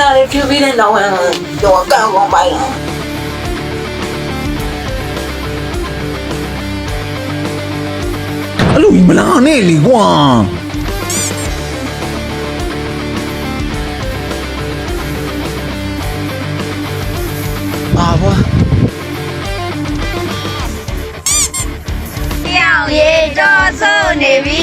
နာလေးဖြူပြီးတဲ့နောက်တော့ကံကောင်းပိုင်တော့အဲ့လိုကြီးမလာနဲ့လေကွာပါဘွာတယောက်ရေတော်ဆုံးနေပြီ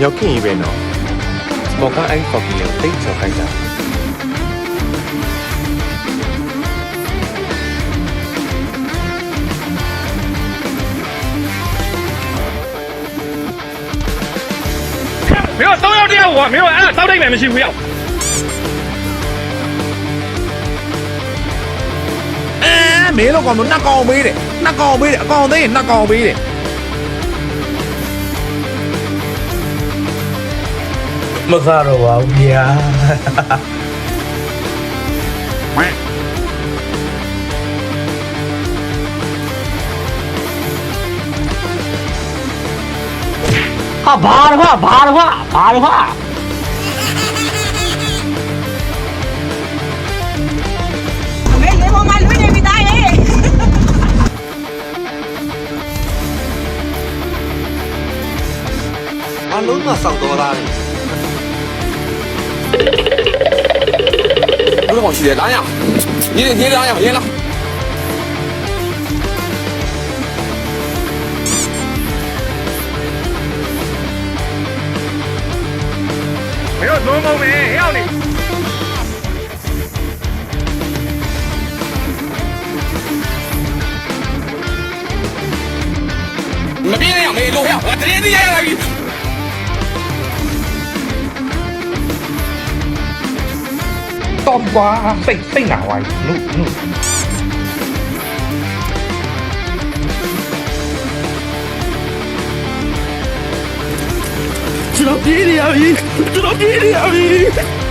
ညောက်ခင်ကြီးပဲနော်စမောကအိုင်ကော်ဖီကိုတိတ်ချော်ခိုင်းတာမင်းတို့၃ယောက်တယောက်ကွာမင်းတို့အဲ့ဒါစောက်တိတ်မယ်မရှိဘူးရောက်အဲမင်းတော့ကောင်မနှက်ကောင်ပေးတယ်နှက်ကောင်ပေးတယ်အကောင်သေးရင်နှက်ကောင်ပေးတယ် မစားတော့ပါဘူးဗျာဟာဘာတော့ဟာဘာတော့ဟာဘာတော့ဟာမေလေပေါ်မှာလွင့်နေပြီသားရဲ့အလုံးမဆောက်တော့လားဘယ် 不用往西边打呀。你你得打呀你来我要多么美要你。你们别人有没有都我直接这样而冬瓜被被哪玩路路。知道爹的而已，知道爹的而。